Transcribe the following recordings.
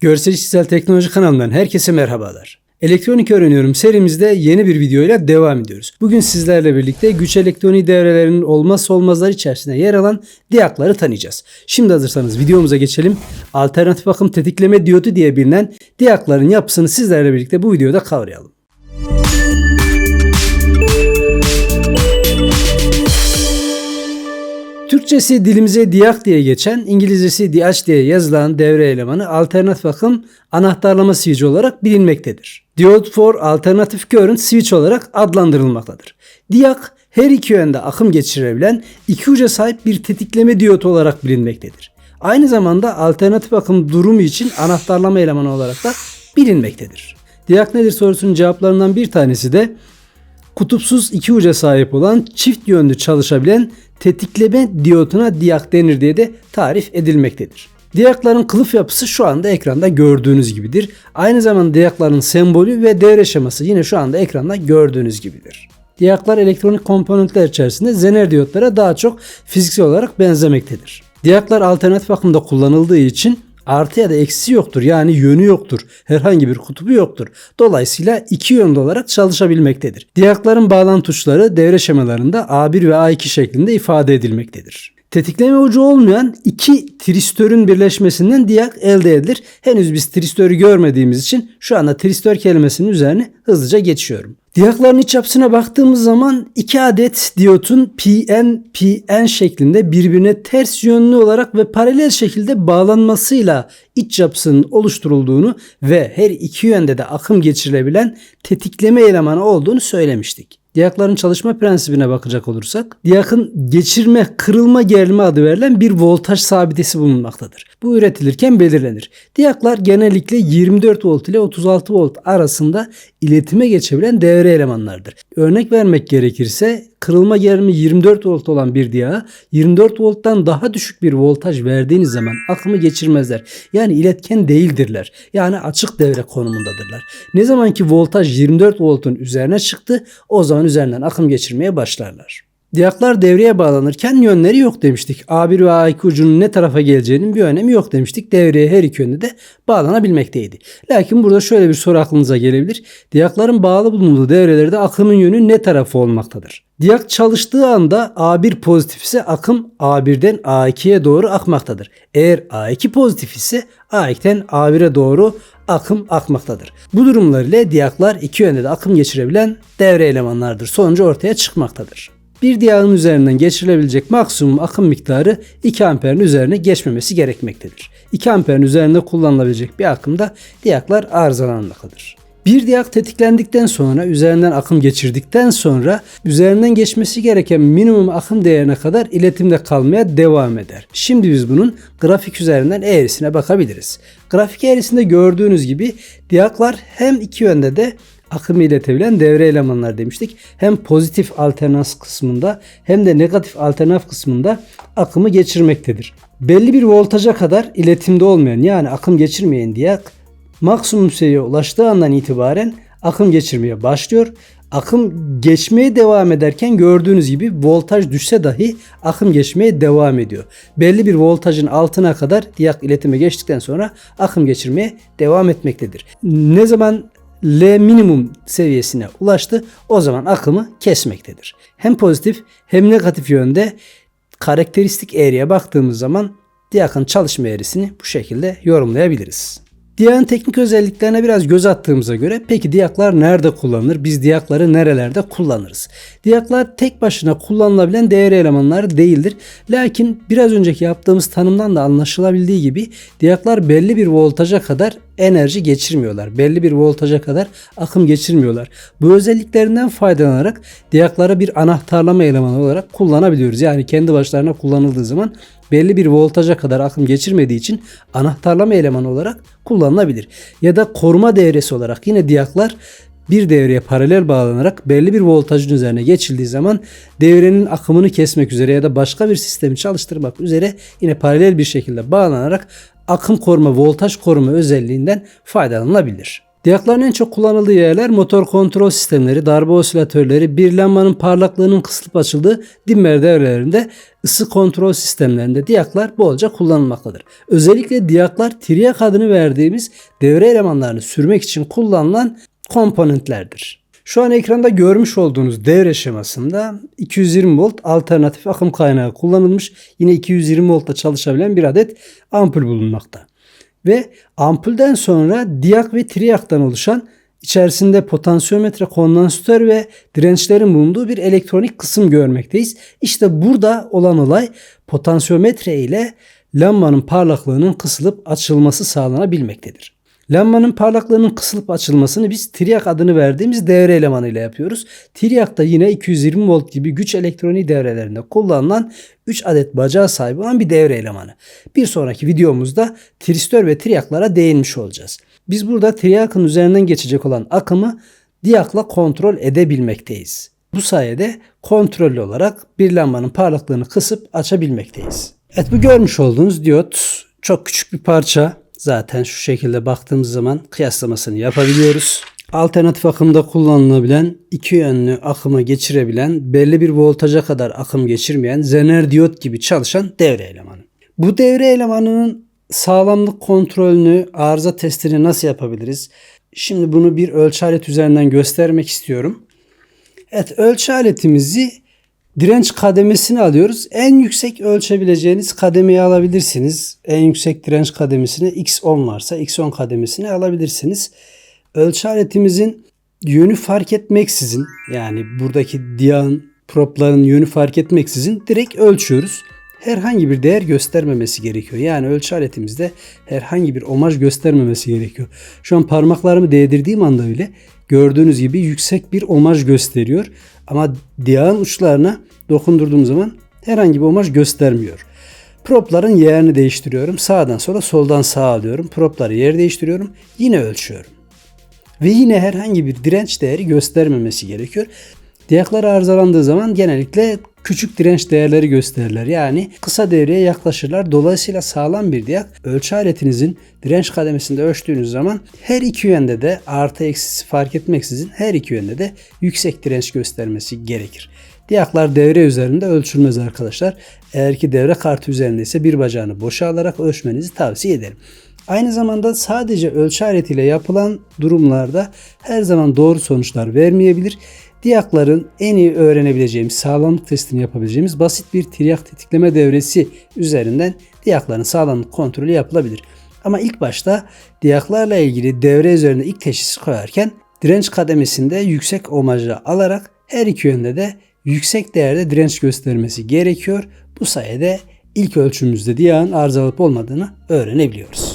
Görsel İşitsel Teknoloji kanalından herkese merhabalar. Elektronik öğreniyorum serimizde yeni bir videoyla devam ediyoruz. Bugün sizlerle birlikte güç elektronik devrelerinin olmazsa olmazları içerisinde yer alan diyakları tanıyacağız. Şimdi hazırsanız videomuza geçelim. Alternatif akım tetikleme diyodu diye bilinen diyakların yapısını sizlerle birlikte bu videoda kavrayalım. Türkçesi dilimize diyak diye geçen, İngilizcesi DH diye yazılan devre elemanı alternatif akım anahtarlama switch olarak bilinmektedir. Diode for Alternative Current Switch olarak adlandırılmaktadır. Diyak her iki yönde akım geçirebilen iki uca sahip bir tetikleme diyot olarak bilinmektedir. Aynı zamanda alternatif akım durumu için anahtarlama elemanı olarak da bilinmektedir. Diyak nedir sorusunun cevaplarından bir tanesi de kutupsuz iki uca sahip olan çift yönlü çalışabilen tetikleme diyotuna diyak denir diye de tarif edilmektedir. Diyakların kılıf yapısı şu anda ekranda gördüğünüz gibidir. Aynı zamanda diyakların sembolü ve devre şeması yine şu anda ekranda gördüğünüz gibidir. Diyaklar elektronik komponentler içerisinde zener diyotlara daha çok fiziksel olarak benzemektedir. Diyaklar alternatif akımda kullanıldığı için artı ya da eksi yoktur. Yani yönü yoktur. Herhangi bir kutubu yoktur. Dolayısıyla iki yönlü olarak çalışabilmektedir. Diyakların bağlantı tuşları devre şemalarında A1 ve A2 şeklinde ifade edilmektedir. Tetikleme ucu olmayan iki tristörün birleşmesinden diyak elde edilir. Henüz biz tristörü görmediğimiz için şu anda tristör kelimesinin üzerine hızlıca geçiyorum. Diyakların iç yapısına baktığımız zaman iki adet diyotun PN, PN şeklinde birbirine ters yönlü olarak ve paralel şekilde bağlanmasıyla iç yapısının oluşturulduğunu ve her iki yönde de akım geçirilebilen tetikleme elemanı olduğunu söylemiştik. Diyakların çalışma prensibine bakacak olursak, diyakın geçirme, kırılma gerilme adı verilen bir voltaj sabitesi bulunmaktadır. Bu üretilirken belirlenir. Diyaklar genellikle 24 volt ile 36 volt arasında iletime geçebilen devre elemanlardır. Örnek vermek gerekirse kırılma gerilimi 24 volt olan bir diyağa 24 volttan daha düşük bir voltaj verdiğiniz zaman akımı geçirmezler. Yani iletken değildirler. Yani açık devre konumundadırlar. Ne zaman ki voltaj 24 voltun üzerine çıktı o zaman üzerinden akım geçirmeye başlarlar. Diyaklar devreye bağlanırken yönleri yok demiştik. A1 ve A2 ucunun ne tarafa geleceğinin bir önemi yok demiştik. Devreye her iki yönde de bağlanabilmekteydi. Lakin burada şöyle bir soru aklınıza gelebilir. Diyakların bağlı bulunduğu devrelerde akımın yönü ne tarafı olmaktadır? Diyak çalıştığı anda A1 pozitif ise akım A1'den A2'ye doğru akmaktadır. Eğer A2 pozitif ise A2'den A1'e doğru akım akmaktadır. Bu durumlar ile diyaklar iki yönde de akım geçirebilen devre elemanlardır. Sonucu ortaya çıkmaktadır. Bir diyağın üzerinden geçirilebilecek maksimum akım miktarı 2 amperin üzerine geçmemesi gerekmektedir. 2 amperin üzerinde kullanılabilecek bir akımda diyaklar arızalanmaktadır. Bir diyak tetiklendikten sonra üzerinden akım geçirdikten sonra üzerinden geçmesi gereken minimum akım değerine kadar iletimde kalmaya devam eder. Şimdi biz bunun grafik üzerinden eğrisine bakabiliriz. Grafik eğrisinde gördüğünüz gibi diyaklar hem iki yönde de akımı iletebilen devre elemanlar demiştik. Hem pozitif alternans kısmında hem de negatif alternaf kısmında akımı geçirmektedir. Belli bir voltaja kadar iletimde olmayan yani akım geçirmeyen diyak maksimum seviyeye ulaştığı andan itibaren akım geçirmeye başlıyor. Akım geçmeye devam ederken gördüğünüz gibi voltaj düşse dahi akım geçmeye devam ediyor. Belli bir voltajın altına kadar diyak iletime geçtikten sonra akım geçirmeye devam etmektedir. Ne zaman L minimum seviyesine ulaştı o zaman akımı kesmektedir. Hem pozitif hem negatif yönde karakteristik eğriye baktığımız zaman diyakın çalışma eğrisini bu şekilde yorumlayabiliriz. Diyakın teknik özelliklerine biraz göz attığımıza göre peki diyaklar nerede kullanılır? Biz diyakları nerelerde kullanırız? Diyaklar tek başına kullanılabilen değer elemanları değildir. Lakin biraz önceki yaptığımız tanımdan da anlaşılabildiği gibi diyaklar belli bir voltaja kadar enerji geçirmiyorlar. Belli bir voltaja kadar akım geçirmiyorlar. Bu özelliklerinden faydalanarak diyakları bir anahtarlama elemanı olarak kullanabiliyoruz. Yani kendi başlarına kullanıldığı zaman belli bir voltaja kadar akım geçirmediği için anahtarlama elemanı olarak kullanılabilir. Ya da koruma devresi olarak yine diyaklar bir devreye paralel bağlanarak belli bir voltajın üzerine geçildiği zaman devrenin akımını kesmek üzere ya da başka bir sistemi çalıştırmak üzere yine paralel bir şekilde bağlanarak akım koruma, voltaj koruma özelliğinden faydalanılabilir. Diyakların en çok kullanıldığı yerler motor kontrol sistemleri, darbe osilatörleri, bir lambanın parlaklığının kısılıp açıldığı dimmer devrelerinde ısı kontrol sistemlerinde diyaklar bolca kullanılmaktadır. Özellikle diyaklar triyak adını verdiğimiz devre elemanlarını sürmek için kullanılan komponentlerdir. Şu an ekranda görmüş olduğunuz devre şemasında 220 volt alternatif akım kaynağı kullanılmış. Yine 220 voltta çalışabilen bir adet ampul bulunmakta. Ve ampulden sonra diyak ve triyaktan oluşan içerisinde potansiyometre, kondansatör ve dirençlerin bulunduğu bir elektronik kısım görmekteyiz. İşte burada olan olay potansiyometre ile lambanın parlaklığının kısılıp açılması sağlanabilmektedir. Lambanın parlaklığının kısılıp açılmasını biz triyak adını verdiğimiz devre elemanı ile yapıyoruz. Triyak da yine 220 volt gibi güç elektroniği devrelerinde kullanılan 3 adet bacağı sahibi olan bir devre elemanı. Bir sonraki videomuzda tristör ve triyaklara değinmiş olacağız. Biz burada triyakın üzerinden geçecek olan akımı diyakla kontrol edebilmekteyiz. Bu sayede kontrollü olarak bir lambanın parlaklığını kısıp açabilmekteyiz. Evet bu görmüş olduğunuz diyot çok küçük bir parça. Zaten şu şekilde baktığımız zaman kıyaslamasını yapabiliyoruz. Alternatif akımda kullanılabilen, iki yönlü akıma geçirebilen, belli bir voltaja kadar akım geçirmeyen zener diyot gibi çalışan devre elemanı. Bu devre elemanının sağlamlık kontrolünü, arıza testini nasıl yapabiliriz? Şimdi bunu bir ölçü aleti üzerinden göstermek istiyorum. Evet ölçü aletimizi Direnç kademesini alıyoruz. En yüksek ölçebileceğiniz kademeyi alabilirsiniz. En yüksek direnç kademesini X10 varsa X10 kademesini alabilirsiniz. Ölçü aletimizin yönü fark etmeksizin yani buradaki diyan propların yönü fark etmeksizin direkt ölçüyoruz. Herhangi bir değer göstermemesi gerekiyor. Yani ölçü aletimizde herhangi bir omaj göstermemesi gerekiyor. Şu an parmaklarımı değdirdiğim anda bile gördüğünüz gibi yüksek bir omaj gösteriyor. Ama diyağın uçlarına dokundurduğum zaman herhangi bir omaj göstermiyor. Propların yerini değiştiriyorum. Sağdan sola soldan sağa alıyorum. Propları yer değiştiriyorum. Yine ölçüyorum. Ve yine herhangi bir direnç değeri göstermemesi gerekiyor. Diyaklar arızalandığı zaman genellikle küçük direnç değerleri gösterirler. Yani kısa devreye yaklaşırlar. Dolayısıyla sağlam bir diyak ölçü aletinizin direnç kademesinde ölçtüğünüz zaman her iki yönde de artı eksisi fark etmeksizin her iki yönde de yüksek direnç göstermesi gerekir. Diyaklar devre üzerinde ölçülmez arkadaşlar. Eğer ki devre kartı üzerinde ise bir bacağını boşa alarak ölçmenizi tavsiye ederim. Aynı zamanda sadece ölçü aletiyle yapılan durumlarda her zaman doğru sonuçlar vermeyebilir. Diyakların en iyi öğrenebileceğimiz, sağlamlık testini yapabileceğimiz basit bir triyak tetikleme devresi üzerinden diyakların sağlamlık kontrolü yapılabilir. Ama ilk başta diyaklarla ilgili devre üzerinde ilk teşhisi koyarken direnç kademesinde yüksek omajı alarak her iki yönde de yüksek değerde direnç göstermesi gerekiyor. Bu sayede ilk ölçümüzde diyağın arızalıp olmadığını öğrenebiliyoruz.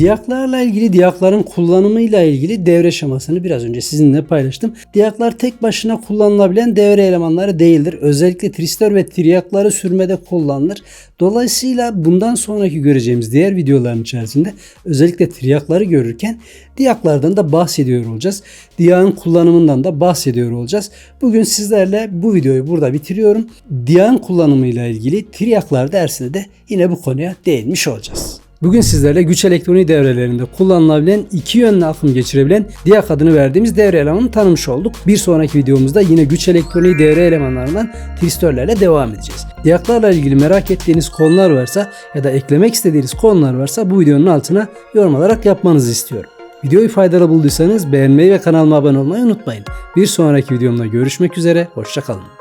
Diyaklarla ilgili diyakların kullanımıyla ilgili devre şemasını biraz önce sizinle paylaştım. Diyaklar tek başına kullanılabilen devre elemanları değildir. Özellikle tristör ve triyakları sürmede kullanılır. Dolayısıyla bundan sonraki göreceğimiz diğer videoların içerisinde özellikle triyakları görürken diyaklardan da bahsediyor olacağız. Diyağın kullanımından da bahsediyor olacağız. Bugün sizlerle bu videoyu burada bitiriyorum. Diyağın kullanımıyla ilgili triyaklar dersinde de yine bu konuya değinmiş olacağız. Bugün sizlerle güç elektroniği devrelerinde kullanılabilen iki yönlü akım geçirebilen diyak adını verdiğimiz devre elemanını tanımış olduk. Bir sonraki videomuzda yine güç elektroniği devre elemanlarından tristörlerle devam edeceğiz. Diyaklarla ilgili merak ettiğiniz konular varsa ya da eklemek istediğiniz konular varsa bu videonun altına yorum olarak yapmanızı istiyorum. Videoyu faydalı bulduysanız beğenmeyi ve kanalıma abone olmayı unutmayın. Bir sonraki videomda görüşmek üzere, hoşçakalın.